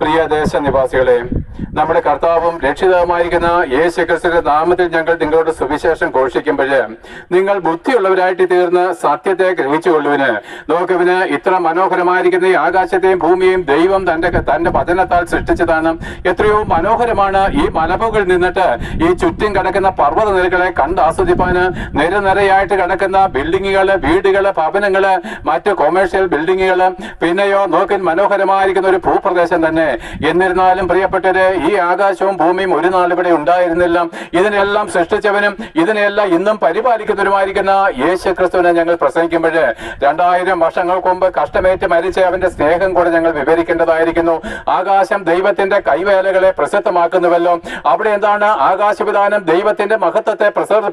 പ്രിയ ദേശനിവാസികളെ നമ്മുടെ കർത്താവും രക്ഷിതാവുമായിരിക്കുന്ന യേശു ക്രിസ്തുവിന്റെ നാമത്തിൽ ഞങ്ങൾ നിങ്ങളോട് സുവിശേഷം ഘോഷിക്കുമ്പോൾ നിങ്ങൾ ബുദ്ധിയുള്ളവരായിട്ട് തീർന്ന് സത്യത്തെ ഗ്രഹിച്ചുകൊള്ളുവിന്. നോക്കുവിന് ഇത്ര മനോഹരമായിരിക്കുന്ന ഈ ആകാശത്തെയും ഭൂമിയെയും ദൈവം തന്റെ തന്റെ വചനത്താൽ സൃഷ്ടിച്ചതാണ്. എത്രയോ മനോഹരമാണ് ഈ മലമുകളിൽ നിന്നിട്ട് ഈ ചുറ്റും കിടക്കുന്ന പർവത നിരകളെ കണ്ട് ആസ്വദിപ്പാന്. നിരനിരയായിട്ട് കിടക്കുന്ന ബിൽഡിങ്ങുകൾ വീടുകൾ ഭവനങ്ങൾ മറ്റ് കൊമേഴ്ഷ്യൽ ബിൽഡിങ്ങുകൾ. പിന്നെയോ നോക്കിൻ മനോഹരമായിരിക്കുന്ന ഒരു ഭൂപ്രദേശം തന്നെ. എന്നിരുന്നാലും പ്രിയപ്പെട്ടവരെ ഈ ആകാശവും ഭൂമിയും ഒരു നാളിവിടെ ഉണ്ടായിരുന്നില്ല. ഇതിനെല്ലാം സൃഷ്ടിച്ചവനും ഇതിനെല്ലാം ഇന്നും പരിപാലിക്കുന്നവരുമായിരിക്കുന്ന യേശു ക്രിസ്തുവിനെ ഞങ്ങൾ പ്രസംഗിക്കുമ്പോൾ രണ്ടായിരം വർഷങ്ങൾക്ക് മുമ്പ് കഷ്ടമേറ്റ് മരിച്ച അവന്റെ സ്നേഹം കൂടെ ഞങ്ങൾ വിവരിക്കേണ്ടതായിരിക്കുന്നു. ആകാശം ദൈവത്തിന്റെ കൈവേലകളെ പ്രസിദ്ധമാക്കുന്നുവല്ലോ. അവിടെ എന്താണ് ആകാശവിധാനം ദൈവത്തിന്റെ മഹത്വത്തെ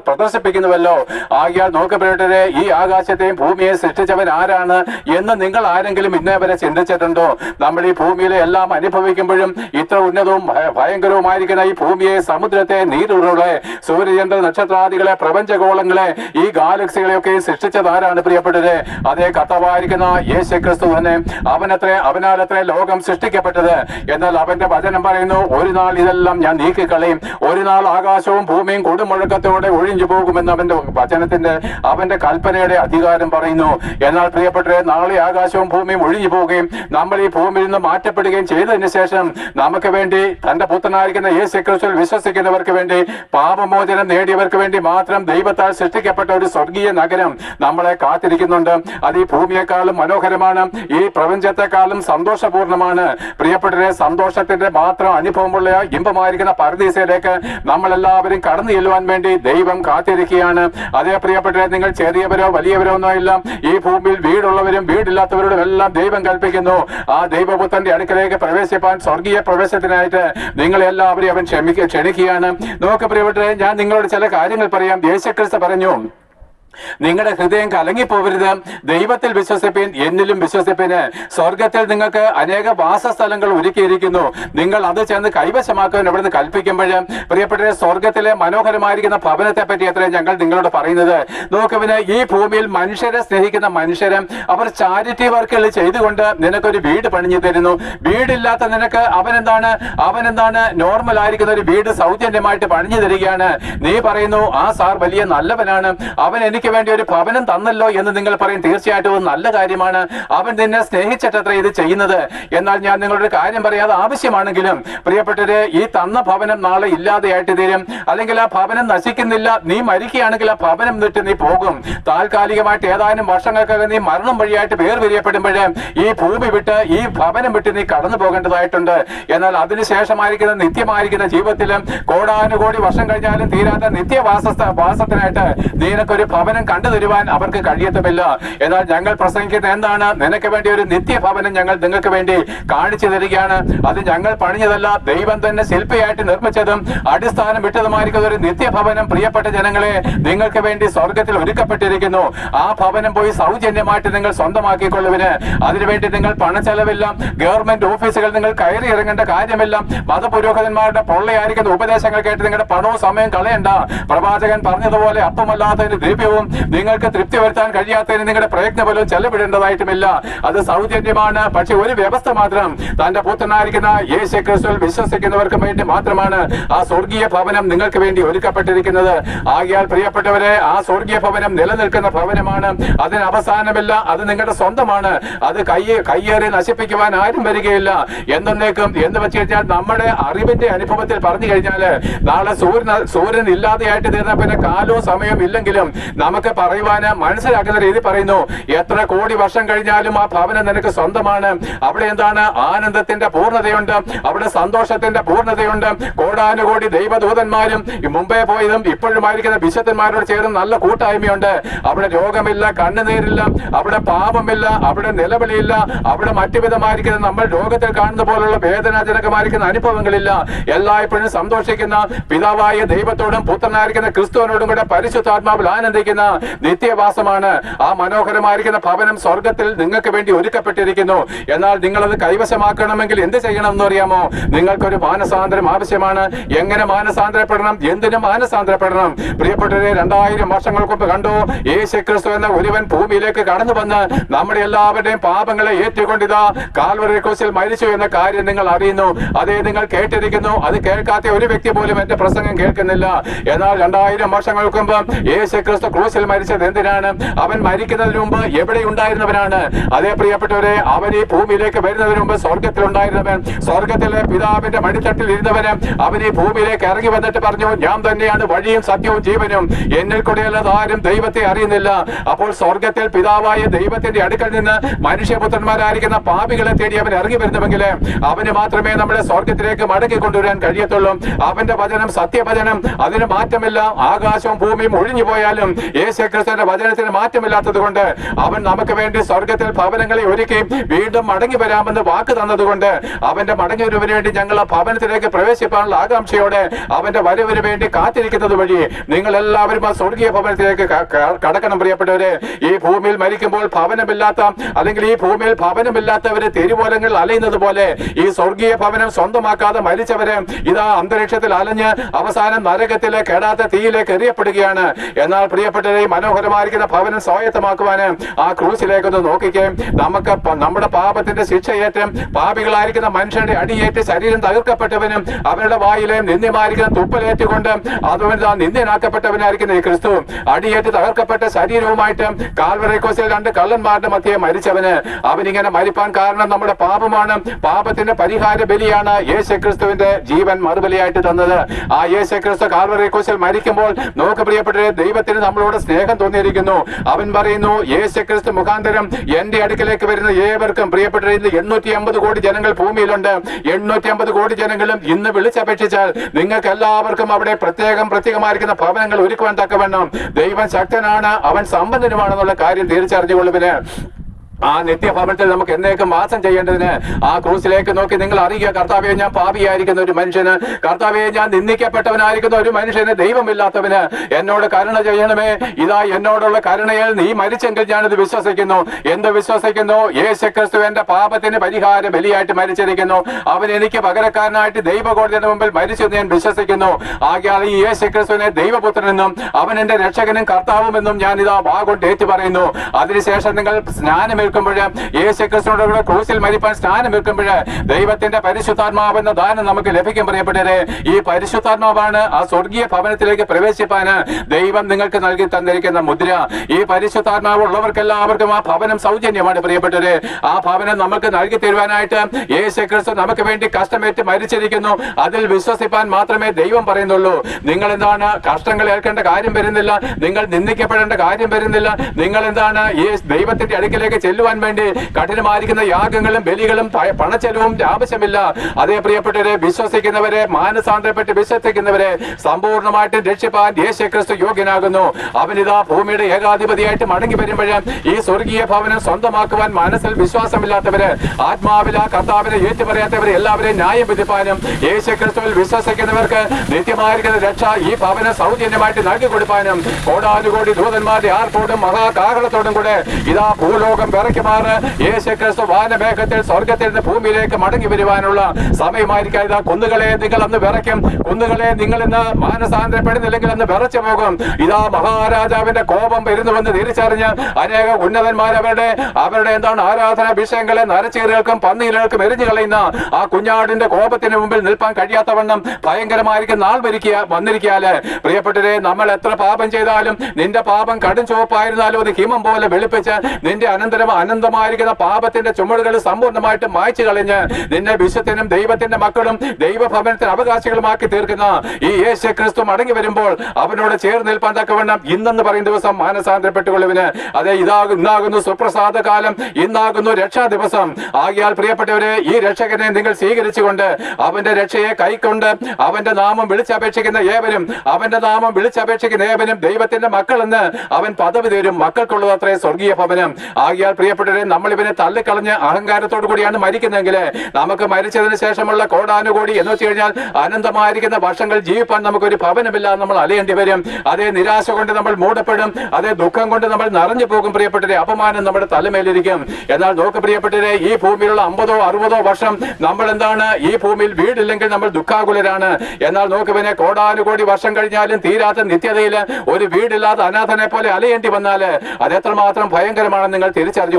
പ്രദർശിപ്പിക്കുന്നുവല്ലോ. ആകിയാൽ നോക്കപ്പെട്ടവരെ ഈ ആകാശത്തെയും ഭൂമിയെ സൃഷ്ടിച്ചവൻ ആരാണ് എന്ന് നിങ്ങൾ ആരെങ്കിലും ഇന്നേ വരെ ചിന്തിച്ചിട്ടുണ്ടോ? നമ്മൾ ഈ ഭൂമിയിലെ എല്ലാം അനുഭവിക്കുമ്പോഴും ഇത്ര ഉന്നതവും ഭയങ്കരവുമായിരിക്കുന്ന ഈ ഭൂമിയെ സമുദ്രത്തെ നീരുറകളെ സൂര്യചന്ദ്ര നക്ഷത്രാദികളെ പ്രപഞ്ചഗോളങ്ങളെ ഈ ഗാലക്സികളെയൊക്കെ സൃഷ്ടിച്ചതാരാണ് പ്രിയപ്പെട്ടത് അതേ കർത്താവായിരിക്കുന്ന യേശു ക്രിസ്തു തന്നെ അവനത്രേ അവനാലത്രേ ലോകം സൃഷ്ടിക്കപ്പെട്ടത്. എന്നാൽ അവന്റെ വചനം പറയുന്നു ഒരു നാൾ ഇതെല്ലാം ഞാൻ നീക്കിക്കളയും. ഒരു നാൾ ആകാശവും ഭൂമിയും കൊടുമുഴക്കത്തോടെ ഒഴിഞ്ഞു പോകുമെന്ന് അവന്റെ വചനത്തിന്റെ അവന്റെ കൽപ്പനയുടെ അധികാരം പറയുന്നു. എന്നാൽ പ്രിയപ്പെട്ടവരെ നാളെ ആകാശവും ഭൂമിയും ഒഴിഞ്ഞു പോവുകയും നമ്മൾ ഈ ഭൂമിയിൽ നിന്ന് മാറ്റപ്പെടുകയും ചെയ്തതിന് ശേഷം നമുക്ക് വേണ്ടി തന്റെ പുത്രനായിരിക്കുന്ന യേശു ക്രിസ്തുവിൽ വിശ്വസിക്കുന്നവർക്ക് വേണ്ടി പാപമോചനം നേടിയവർക്ക് വേണ്ടി മാത്രം ദൈവത്താൽ സൃഷ്ടിക്കപ്പെട്ട ഒരു സ്വർഗീയ നഗരം നമ്മളെ കാത്തിരിക്കുന്നുണ്ട്. അത് ഈ ഭൂമിയെക്കാളും മനോഹരമാണ്. ഈ പ്രപഞ്ചത്തെക്കാളും സന്തോഷപൂർണമാണ് പ്രിയപ്പെട്ടവരെ സന്തോഷത്തിന്റെ മാത്രം അനുഭവമുള്ള ഇമ്പമായിരിക്കുന്ന പരദീസയിലേക്ക് നമ്മളെല്ലാവരും കടന്നു ചെല്ലുവാൻ വേണ്ടി ദൈവം കാത്തിരിക്കുകയാണ്. അതേ പ്രിയപ്പെട്ടവരെ നിങ്ങൾ ചെറിയവരോ വലിയവരോ ഒന്നുമില്ല. ഈ ഭൂമിയിൽ വീടുള്ളവരും വീടില്ലാത്തവരോടും എല്ലാം ദൈവം കൽപ്പിക്കുന്നു. ആ ദൈവപുത്രന്റെ അടുക്കലേക്ക് പ്രവേശിപ്പാൻ സ്വർഗീയ പ്രവേശനത്തിനായിട്ട് നിങ്ങൾ എല്ലാവരെയും അവൻ ക്ഷമിക്ക ക്ഷണിക്കുകയാണ്. നോക്ക് പ്രിയപ്പെട്ടവരെ ഞാൻ നിങ്ങളോട് ചില കാര്യങ്ങൾ പറയാം. യേശുക്രിസ്തു പറഞ്ഞു നിങ്ങളുടെ ഹൃദയം കലങ്ങിപ്പോവരുത്. ദൈവത്തിൽ വിശ്വസിപ്പിൻ എന്നിലും വിശ്വസിപ്പിന് സ്വർഗത്തിൽ നിങ്ങൾക്ക് അനേക വാസസ്ഥലങ്ങൾ ഒരുക്കിയിരിക്കുന്നു. നിങ്ങൾ അത് ചെന്ന് കൈവശമാക്കാൻ ഇവിടുന്ന് കൽപ്പിക്കുമ്പോൾ പ്രിയപ്പെട്ട സ്വർഗത്തിലെ മനോഹരമായിരിക്കുന്ന ഭവനത്തെ പറ്റി അത്രയും ഞങ്ങൾ നിങ്ങളോട് പറയുന്നത്. നോക്കുവിന് ഈ ഭൂമിയിൽ മനുഷ്യരെ സ്നേഹിക്കുന്ന മനുഷ്യരും അവർ ചാരിറ്റി വർക്കുകൾ ചെയ്തുകൊണ്ട് നിനക്കൊരു വീട് പണിഞ്ഞു തരുന്നു. വീടില്ലാത്ത നിനക്ക് അവൻ എന്താണ് അവൻ എന്താണ് നോർമൽ ആയിരിക്കുന്ന ഒരു വീട് സൗജന്യമായിട്ട് പണിഞ്ഞു തരികയാണ്. നീ പറയുന്നു ആ സാർ വലിയ നല്ലവനാണ്. അവൻ എനിക്ക് വേണ്ടി ഒരു ഭവനം തന്നല്ലോ എന്ന് നിങ്ങൾ പറയും. തീർച്ചയായിട്ടും നല്ല കാര്യമാണ്. അവൻ നിന്നെ സ്നേഹിച്ചിട്ടത്ര ഇത് ചെയ്യുന്നത്. എന്നാൽ ഞാൻ നിങ്ങളൊരു കാര്യം പറയാതെ ആവശ്യമാണെങ്കിലും പ്രിയപ്പെട്ടവര് ഈ തന്ന ഭവനം നാളെ ഇല്ലാതെയായിട്ട് തീരും. അല്ലെങ്കിൽ ആ ഭവനം നശിക്കുന്നില്ല. നീ മരിക്കുകയാണെങ്കിൽ ആ ഭവനം നിട്ട് നീ പോകും. താൽക്കാലികമായിട്ട് ഏതാനും വർഷങ്ങൾക്കകം നീ മരണം വഴിയായിട്ട് വേർപിരിയപ്പെടുമ്പോഴേ ഈ ഭൂമി വിട്ട് ഈ ഭവനം വിട്ട് നീ കടന്നു പോകേണ്ടതായിട്ടുണ്ട്. എന്നാൽ അതിനുശേഷമായിരിക്കുന്ന നിത്യമായിരിക്കുന്ന ജീവിതത്തിലും കോടാനുകോടി വർഷം കഴിഞ്ഞാലും തീരാത്ത നിത്യവാസ വാസത്തിനായിട്ട് നിനക്കൊരു ഭവനം കണ്ടു തരുവാൻ അവർക്ക് കഴിയത്തുമില്ല. എന്നാൽ ഞങ്ങൾ പ്രസംഗിക്കുന്നത് എന്താണ്? നിനക്ക് വേണ്ടി ഒരു നിത്യഭവനം ഞങ്ങൾ നിങ്ങൾക്ക് വേണ്ടി കാണിച്ചു തരികയാണ്. അത് ഞങ്ങൾ പണിഞ്ഞതല്ല ദൈവം തന്നെ ശില്പിയായിട്ട് നിർമ്മിച്ചതും അടിസ്ഥാനം വിട്ടതുമായിരിക്കുന്ന ഒരു നിത്യഭവനം പ്രിയപ്പെട്ട ജനങ്ങളെ നിങ്ങൾക്ക് വേണ്ടി സ്വർഗത്തിൽ ഒരുക്കപ്പെട്ടിരിക്കുന്നു. ആ ഭവനം പോയി സൗജന്യമായിട്ട് നിങ്ങൾ സ്വന്തമാക്കിക്കൊള്ളുവിന്. അതിനുവേണ്ടി നിങ്ങൾ പണച്ചെലവില്ല ഗവൺമെന്റ് ഓഫീസുകൾ നിങ്ങൾ കയറി ഇറങ്ങേണ്ട കാര്യമില്ല. മതപുരോഹിതന്മാരുടെ പൊള്ളയായിരിക്കുന്ന ഉപദേശങ്ങൾ കേട്ട് നിങ്ങളുടെ പണവും സമയം കളയണ്ട. പ്രവാചകൻ പറഞ്ഞതുപോലെ അപ്പമല്ലാത്തതിന് ദ്രവ്യവും നിങ്ങൾക്ക് തൃപ്തി വരുത്താൻ കഴിയാത്തതിന് നിങ്ങളുടെ പ്രയത്നബലവും ചെലവിടേണ്ടതായിട്ടുമില്ല. അത് സൗജന്യമാണ്. പക്ഷെ ഒരു വ്യവസ്ഥ മാത്രം തന്റെ പുത്രനായിരിക്കുന്ന യേശു ക്രിസ്തു വിശ്വസിക്കുന്നവർക്ക് വേണ്ടി മാത്രമാണ് ആ സ്വർഗീയ ഭവനം നിങ്ങൾക്ക് വേണ്ടി ഒരുക്കപ്പെട്ടിരിക്കുന്നത്. ആകിയാൽ പ്രിയപ്പെട്ടവരെ ആ സ്വർഗീയ ഭവനം നിലനിൽക്കുന്ന ഭവനമാണ്. അതിന് അവസാനമില്ല. അത് നിങ്ങളുടെ സ്വന്തമാണ്. അത് കൈ കയ്യേറി നശിപ്പിക്കുവാൻ ആരും വരികയില്ല. എന്തെന്നേക്കും എന്ന് വെച്ച് കഴിഞ്ഞാൽ നമ്മുടെ അറിവിന്റെ അനുഭവത്തിൽ പറഞ്ഞു കഴിഞ്ഞാൽ നാളെ സൂര്യൻ സൂര്യൻ ഇല്ലാതെയായിട്ട് തീർന്ന പിന്നെ കാലവും സമയവും ഇല്ലെങ്കിലും നമുക്ക് പറയുവാന് മനസ്സിലാക്കുന്ന രീതി പറയുന്നു. എത്ര കോടി വർഷം കഴിഞ്ഞാലും ആ ഭവനം നിനക്ക് സ്വന്തമാണ്. അവിടെ എന്താണ്? ആനന്ദത്തിന്റെ പൂർണതയുണ്ട്. അവിടെ സന്തോഷത്തിന്റെ പൂർണതയുണ്ട്. കോടാനുകോടി ദൈവദൂതന്മാരും മുമ്പേ പോയതും ഇപ്പോഴുമായിരിക്കുന്ന വിശുദ്ധന്മാരോട് ചേർന്ന് നല്ല കൂട്ടായ്മയുണ്ട്. അവിടെ രോഗമില്ല കണ്ണുനീരില്ല അവിടെ പാപമില്ല അവിടെ നിലവിളിയില്ല അവിടെ മറ്റു വിധമായിരിക്കുന്ന നമ്മൾ രോഗത്തിൽ കാണുന്ന പോലുള്ള വേദനാജനകമായിരിക്കുന്ന അനുഭവങ്ങളില്ല. എല്ലായ്പ്പോഴും സന്തോഷിക്കുന്ന പിതാവായ ദൈവത്തോടും പുത്രനായിരിക്കുന്ന ക്രിസ്തുവിനോടും കൂടെ പരിശുദ്ധാത്മാവിൽ ആനന്ദിക്കുന്ന നിത്യമായിരിക്കുന്ന നിത്യവാസമാണ്. ആ മനോഹരമായിരിക്കുന്ന ഭവനം സ്വർഗത്തിൽ നിങ്ങൾക്ക് വേണ്ടി ഒരുക്കപ്പെട്ടിരിക്കുന്നു. എന്നാൽ നിങ്ങളത് കൈവശമാക്കണമെങ്കിൽ എന്ത് ചെയ്യണം എന്ന് അറിയാമോ നിങ്ങൾക്കൊരു മാനസാന്തരം ആവശ്യമാണ്. എങ്ങനെ മാനസാന്തരപ്പെടണം? എന്തിനു മാനസാന്തരപ്പെടണം? പ്രിയപ്പെട്ടവരെ രണ്ടായിരം വർഷങ്ങൾക്ക് മുമ്പ് കണ്ടു? യേശു ക്രിസ്തു എന്ന ഒരുവൻ ഭൂമിയിലേക്ക് കടന്നു വന്ന് നമ്മുടെ എല്ലാവരുടെയും പാപങ്ങളെ ഏറ്റുകൊണ്ടിതാ. കാൽവറി ക്രൂശിൽ മരിച്ചു എന്ന കാര്യം നിങ്ങൾ അറിയുന്നു. അതേ നിങ്ങൾ കേട്ടിരിക്കുന്നു. അത് കേൾക്കാത്ത ഒരു വ്യക്തി പോലും എന്റെ പ്രസംഗം കേൾക്കുന്നില്ല. എന്നാൽ രണ്ടായിരം വർഷങ്ങൾക്ക് മുമ്പ് യേശു ക്രിസ്തു ക്രൂശിൽ മരിച്ചത് എന്തിനാണ്? അവൻ മരിക്കുന്നതിന് മുമ്പ് എവിടെ ഉണ്ടായിരുന്നവനാണ്? അതേ പ്രിയപ്പെട്ടവരെ അവൻ ഈ ഭൂമിയിലേക്ക് വരുന്നതിന് മുമ്പ് സ്വർഗത്തിൽ ഉണ്ടായിരുന്നവൻ സ്വർഗത്തിലെ പിതാവിന്റെ മടിത്തട്ടിൽ ഇരുന്നവന് അവൻ ഈ ഭൂമിയിലേക്ക് ഇറങ്ങി വന്നിട്ട് പറഞ്ഞു ഞാൻ തന്നെയാണ് വഴിയും സത്യവും ജീവനും. എന്നിൽ കൂടെയല്ലാതെ ആരും ദൈവത്തെ അറിയുന്നില്ല. അപ്പോൾ സ്വർഗത്തിൽ പിതാവായ ദൈവത്തിന്റെ അടുക്കൽ നിന്ന് മനുഷ്യപുത്രന്മാരായിരിക്കുന്ന പാപികളെ തേടി അവൻ ഇറങ്ങി വരുന്നുവെങ്കിൽ അവന് മാത്രമേ നമ്മുടെ സ്വർഗത്തിലേക്ക് മടക്കി കൊണ്ടുവരാൻ കഴിയത്തുള്ളൂ. അവന്റെ വചനം സത്യവചനം. അതിന് മാറ്റമില്ല. ആകാശവും ഭൂമിയും ഒഴിഞ്ഞു പോയാലും യേശു ക്രിസ്തുവിന്റെ വചനത്തിന് മാറ്റമില്ലാത്തത് കൊണ്ട് അവൻ നമുക്ക് വേണ്ടി സ്വർഗത്തിൽ ഭവനങ്ങളെ ഒരുക്കി വീണ്ടും മടങ്ങി വരാമെന്ന് വാക്ക് തന്നതുകൊണ്ട് അവന്റെ മടങ്ങിവരവിന് വേണ്ടി ഞങ്ങൾ ആ ഭവനത്തിലേക്ക് പ്രവേശിപ്പാനുള്ള ആകാംക്ഷയോടെ അവന്റെ വരവിന് വേണ്ടി കാത്തിരിക്കുന്നത് വഴി നിങ്ങൾ എല്ലാവരും ആ സ്വർഗീയ ഭവനത്തിലേക്ക് കടക്കണം പ്രിയപ്പെട്ടവരെ. ഈ ഭൂമിയിൽ മരിക്കുമ്പോൾ ഭവനമില്ലാത്ത അല്ലെങ്കിൽ ഈ ഭൂമിയിൽ ഭവനമില്ലാത്തവര് തിരുവോലങ്ങൾ അലയുന്നത് പോലെ ഈ സ്വർഗീയ ഭവനം സ്വന്തമാക്കാതെ മരിച്ചവര് ഇതാ അന്തരീക്ഷത്തിൽ അലഞ്ഞ് അവസാനം നരകത്തിലെ കെടാത്ത തീയിലേക്ക് എറിയപ്പെടുകയാണ്. എന്നാൽ പ്രിയപ്പെട്ടവരെ ഈ മനോഹരമായിരിക്കുന്ന ഭവനം സ്വായത്തമാക്കുവാന് ആ ക്രൂസിലേക്കൊന്ന് നോക്കിക്കേ. നമുക്ക് നമ്മുടെ പാപത്തിന്റെ ശിക്ഷയേറ്റം പാപികളായിരിക്കുന്ന മനുഷ്യരുടെ അടിയേറ്റ് ശരീരം തകർക്കപ്പെട്ടവനും അവരുടെ വായിലെ നിന്ദ്യമായിരിക്കുന്ന തുപ്പലേറ്റുകൊണ്ട് അതുകൊണ്ട് ആ നിന്ദ്യനാക്കപ്പെട്ടവനായിരിക്കുന്ന ഈ ക്രിസ്തു അടിയേറ്റ് തകർക്കപ്പെട്ട ശരീരവുമായിട്ട് കാൽവരക്കോസിൽ രണ്ട് കള്ളന്മാരുടെ മധ്യേ മരിച്ചവന്. അവനിങ്ങനെ മരിപ്പാൻ കാരണം നമ്മുടെ പാപമാണ്. പാപത്തിന്റെ പരിഹാര ബലിയാണ് യേശു ക്രിസ്തുവിന്റെ ജീവൻ മറുബലിയായിട്ട് തന്നത്. ആ യേശു ക്രിസ്തു കാൽവരക്കോസിൽ മരിക്കുമ്പോൾ നോക്ക് പ്രിയപ്പെട്ട ദൈവത്തിന് നമ്മളോട് സ്നേഹം തോന്നിയിരിക്കുന്നു. അവൻ പറയുന്നു യേശു ക്രിസ്തു മുഖാന്തരം എന്റെ അടുക്കലേക്ക് വരുന്ന ഏവർക്കും പ്രിയപ്പെട്ടവരെ എണ്ണൂറ്റി അമ്പത് കോടി ജനങ്ങൾ ഭൂമിയിലുണ്ട്. എണ്ണൂറ്റി അമ്പത് കോടി ജനങ്ങളും ഇന്ന് വിളിച്ചപേക്ഷിച്ചാൽ നിങ്ങൾക്ക് എല്ലാവർക്കും അവിടെ പ്രത്യേകം പ്രത്യേകമായിരിക്കുന്ന ഭവനങ്ങൾ ഒരുക്കുവാൻ തക്കവണ്ണം ദൈവം ശക്തനാണ് അവൻ സമ്പന്നനുമാണെന്നുള്ള കാര്യം തിരിച്ചറിഞ്ഞുകൊള്ളുവിന്. ആ നിത്യഭവനത്തിൽ നമുക്ക് എന്നേക്കും വാസം ചെയ്യേണ്ടതിന് ആ ക്രൂസിലേക്ക് നോക്കി നിങ്ങൾ അറിയുക. കർത്താവെ ഞാൻ പാപിയായിരിക്കുന്ന ഒരു മനുഷ്യന് കർത്താവെ ഞാൻ നിന്ദിക്കപ്പെട്ടവനായിരിക്കുന്ന ഒരു മനുഷ്യന് ദൈവമില്ലാത്തവന് എന്നോട് കരുണ ചെയ്യണമേ. ഇതാ എന്നോടുള്ള കരുണയിൽ നീ മരിച്ചെങ്കിൽ ഞാനിത് വിശ്വസിക്കുന്നു. എന്ത് വിശ്വസിക്കുന്നു? യേശു ക്രിസ്തു എന്റെ പാപത്തിന് പരിഹാര ബലിയായിട്ട് മരിച്ചിരിക്കുന്നു. അവൻ എനിക്ക് പകരക്കാരനായിട്ട് ദൈവകോടതിയുടെ മുമ്പിൽ മരിച്ചു ഞാൻ വിശ്വസിക്കുന്നു. ആകയാൽ ഈ യേശു ക്രിസ്തുവിനെ ദൈവപുത്രനെന്നും അവൻ എന്റെ രക്ഷകനും കർത്താവുമെന്നും ഞാൻ ഇതാ വാഗോട്ട് ഏറ്റു പറയുന്നു. അതിനുശേഷം നിങ്ങൾ സ്നാനമേൽക്കുമ്പോൾ യേശു ക്രിസ്തുവിനോട് ക്രൂസിൽ മരിപ്പാൻ സ്ഥാനം വെക്കുമ്പോൾ ദൈവത്തിന്റെ പരിശുദ്ധാത്മാവെന്ന ദാനം നമുക്ക് ലഭിക്കും പ്രിയപ്പെട്ടവരെ. ഈ പരിശുദ്ധാത്മാവാണ് ആ സ്വർഗീയ ഭവനത്തിലേക്ക് പ്രവേശിപ്പാൻ ദൈവം നിങ്ങൾക്ക് നൽകി തന്നിരിക്കുന്ന മുദ്ര. ഈ പരിശുദ്ധാത്മാവ് ഉള്ളവർക്കെല്ലാവർക്കും ആ ഭവനം സൗജന്യമാണ് പ്രിയപ്പെട്ടവരെ. ആ ഭവനം നമുക്ക് നൽകി തരുവാനായിട്ട് യേശു ക്രിസ്തു നമുക്ക് വേണ്ടി കഷ്ടമേറ്റ് മരിച്ചിരിക്കുന്നു. അതിൽ വിശ്വസിപ്പാൻ മാത്രമേ ദൈവം പറയുന്നുള്ളൂ. നിങ്ങൾ എന്താണ് കഷ്ടങ്ങൾ ഏൽക്കേണ്ട കാര്യം വരുന്നില്ല. നിങ്ങൾ നിന്ദിക്കപ്പെടേണ്ട കാര്യം വരുന്നില്ല. നിങ്ങൾ എന്താണ് ഈ ദൈവത്തിന്റെ അടുക്കിലേക്ക് ചെല്ലുവാൻ വേണ്ടി കഠിനമായിരിക്കുന്ന യാഗങ്ങളും ബലികളും പണച്ചെലവും ആവശ്യമില്ല. അതേ പ്രിയപ്പെട്ടവരെ വിശ്വസിക്കുന്നവരെ മാനസാന്തരപ്പെട്ട് വിശ്വസിക്കുന്നവരെ സമ്പൂർണമായിട്ടും രക്ഷിപ്പാൻ യേശു ക്രിസ്തു യോഗ്യനാകുന്നു. അവനിതാ ഭൂമിയുടെ ഏകാധിപതിയായിട്ട് മടങ്ങി വരുമ്പോഴും ഈ സ്വർഗീയ ഭവനം സ്വന്തമാക്കുവാൻ മനസ്സിൽ വിശ്വാസമില്ലാത്തവര് ആത്മാവിൽ ആ കർത്താവിനെ ഏറ്റുപറയാത്തവരെ എല്ലാവരെയും ന്യായം വിധിപ്പാനും യേശു ക്രിസ്തുവിൽ വിശ്വസിക്കുന്നവർക്ക് നിത്യമായിരിക്കുന്ന രക്ഷ ഈ ഭവനം സൗജന്യമായിട്ട് നൽകി കൊടുപ്പാനും കോടാനുകോടി ദൂതന്മാരുടെ ആർപ്പോടും മഹാകാഹളത്തോടും കൂടെ ഇതാ ഭൂലോകം വിറയ്ക്കുമാറ് യേശു ക്രിസ്തു വാനമേഘത്തിൽ സ്വർഗത്തിൽ നിന്ന് ഭൂമിയിലേക്ക് മടങ്ങി വരുവാനുള്ള സമയമായിരിക്കാം കുന്നുകളെ നിങ്ങൾ അന്ന് വിറയ്ക്കും. കുന്നുകളെ നിങ്ങൾ ഇന്ന് മാനസാന്തരപ്പെടുന്നില്ലെങ്കിൽ അന്ന് വിറച്ചു പോകും. ഇതാ മഹാരാജാവിന്റെ കോപം വരുന്നുവെന്ന് തിരിച്ചറിഞ്ഞ് അനേക ഉന്നതന്മാർ അവരുടെ അവരുടെ എന്താണ് ആരാധന വിഷയങ്ങളെ നരച്ചീറുകൾക്കും പന്നിയിലുകൾക്കും എരിഞ്ഞു കളയുന്ന ആ കുഞ്ഞാടിന്റെ കോപത്തിന് മുമ്പിൽ നിൽപ്പാൻ കഴിയാത്തവണ്ണം ഭയങ്കരമായിരിക്കും നാൾ വരിക്കുക വന്നിരിക്കാൽ പ്രിയപ്പെട്ടവരെ നമ്മൾ എത്ര പാപം ചെയ്താലും നിന്റെ പാപം കടും ചുവപ്പായിരുന്നാലും അത് ഹിമം പോലെ വെളുപ്പിച്ച് നിന്റെ അനന്തരം അനന്തമായിരിക്കുന്ന പാപത്തിന്റെ ചുമടുകൾ സമ്പൂർണമായിട്ട് മായ്ച്ചു കളഞ്ഞ് നിന്നെ വിശ്വത്തിനും ദൈവത്തിന്റെ മക്കളും ദൈവഭവനത്തിന് അവകാശികളുമാക്കി തീർക്കുന്ന ഈ യേശു ക്രിസ്തു മടങ്ങി വരുമ്പോൾ അവനോട് ചേർന്ന് നിൽപ്പാൻ തക്കവണ്ണം ഇന്നെന്ന് പറയുന്ന ദിവസം മാനസാന്തരപ്പെട്ടുകൊള്ളുവിന്. അതെ ഇതാകും ഇന്നാകുന്നു സുപ്രസാദ കാലം ഇന്നാകുന്നു രക്ഷാ ദിവസം. ആകിയാൽ പ്രിയപ്പെട്ടവരെ ഈ രക്ഷകനെ നിങ്ങൾ സ്വീകരിച്ചുകൊണ്ട് അവന്റെ രക്ഷയെ കൈക്കൊണ്ട് അവന്റെ നാമം വിളിച്ചപേക്ഷിക്കുന്ന ഏവനും അവന്റെ നാമം വിളിച്ചപേക്ഷിക്കുന്ന ഏവനും ദൈവത്തിന്റെ മക്കളെന്ന് അവൻ പദവി തരും. മക്കൾക്കുള്ളത് അത്രേ സ്വർഗീയ ഭവനം. ആകിയാൽ പ്രിയ പ്രിയപ്പെട്ടവരെ നമ്മൾ ഇവനെ തള്ളിക്കളഞ്ഞ് അഹങ്കാരത്തോടു കൂടിയാണ് മരിക്കുന്നതെങ്കിൽ നമുക്ക് മരിച്ചതിന് ശേഷമുള്ള കോടാനുകൂടി എന്ന് വെച്ച് കഴിഞ്ഞാൽ അനന്തമായിരിക്കുന്ന വർഷങ്ങൾ ജീവിപ്പാൻ നമുക്കൊരു ഭവനമില്ല നമ്മൾ അലയേണ്ടി വരും. അതേ നിരാശ കൊണ്ട് നമ്മൾ മൂടപ്പെടും. അതേ ദുഃഖം കൊണ്ട് നമ്മൾ നിറഞ്ഞു പോകും പ്രിയപ്പെട്ടവരെ. അപമാനം നമ്മുടെ തലമേലിരിക്കും. എന്നാൽ നോക്ക് പ്രിയപ്പെട്ടവരെ ഈ ഭൂമിയിലുള്ള അമ്പതോ അറുപതോ വർഷം നമ്മൾ എന്താണ് ഈ ഭൂമിയിൽ വീടില്ലെങ്കിൽ നമ്മൾ ദുഃഖാകുലരാണ്. എന്നാൽ നോക്ക് പിന്നെ കോടാനുകോടി വർഷം കഴിഞ്ഞാലും തീരാത്ത നിത്യതയിൽ ഒരു വീടില്ലാത്ത അനാഥനെ പോലെ അലയേണ്ടി വന്നാൽ അതെത്രമാത്രം ഭയങ്കരമാണെന്ന് നിങ്ങൾ തിരിച്ചറിഞ്ഞുകൊള്ളുവിന്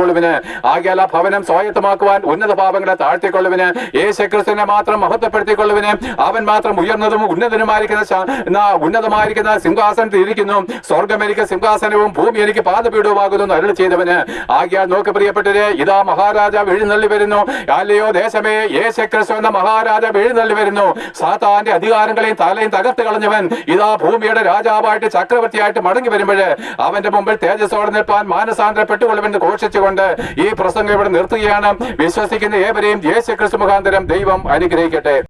ആകയാൽ ആ ഭവനം സ്വായത്തമാക്കുവാൻ ഉന്നത പാപങ്ങളെ താഴ്ത്തിക്കൊള്ളുവിന്. യേശു ക്രിസ്തുവിനെ മാത്രം മഹത്വപ്പെടുത്തിക്കൊള്ളുവിന്. അവൻ മാത്രം ഉയർന്നതും ഉന്നതനുമായിരിക്കുന്ന ഉന്നതമായിരിക്കുന്ന സിംഹാസനത്തിൽ ഇരിക്കുന്നു സ്വർഗം എനിക്ക് സിംഹാസനവും ഭൂമി എനിക്ക് പാദപീഠവുമാകുന്നു അരുളി ചെയ്തവന്. ആകെയാൽ നോക്ക് പ്രിയപ്പെട്ടവരെ ഇതാ മഹാരാജാവ് എഴുന്നള്ളി വരുന്നു. അല്ലയോ ദേശമേ യേശു ക്രിസ്തു എന്ന മഹാരാജാവ് എഴുന്നള്ളി വരുന്നു. സാത്താന്റെ അധികാരങ്ങളെയും തലയും തകർത്ത് കളഞ്ഞവൻ ഇതാ ഭൂമിയുടെ രാജാവായിട്ട് ചക്രവർത്തിയായിട്ട് മടങ്ങി വരുമ്പോൾ അവന്റെ മുമ്പിൽ തേജസ്സോടെ നിൽപ്പാൻ മാനസാന്തരപ്പെട്ടുകൊള്ളുമെന്ന് ഘോഷിച്ചുകൊണ്ട് ഈ പ്രസംഗം ഇവിടെ നിർത്തുകയാണ്. വിശ്വസിക്കുന്ന ഏവരെയും യേശു മുഖാന്തരം ദൈവം അനുഗ്രഹിക്കട്ടെ.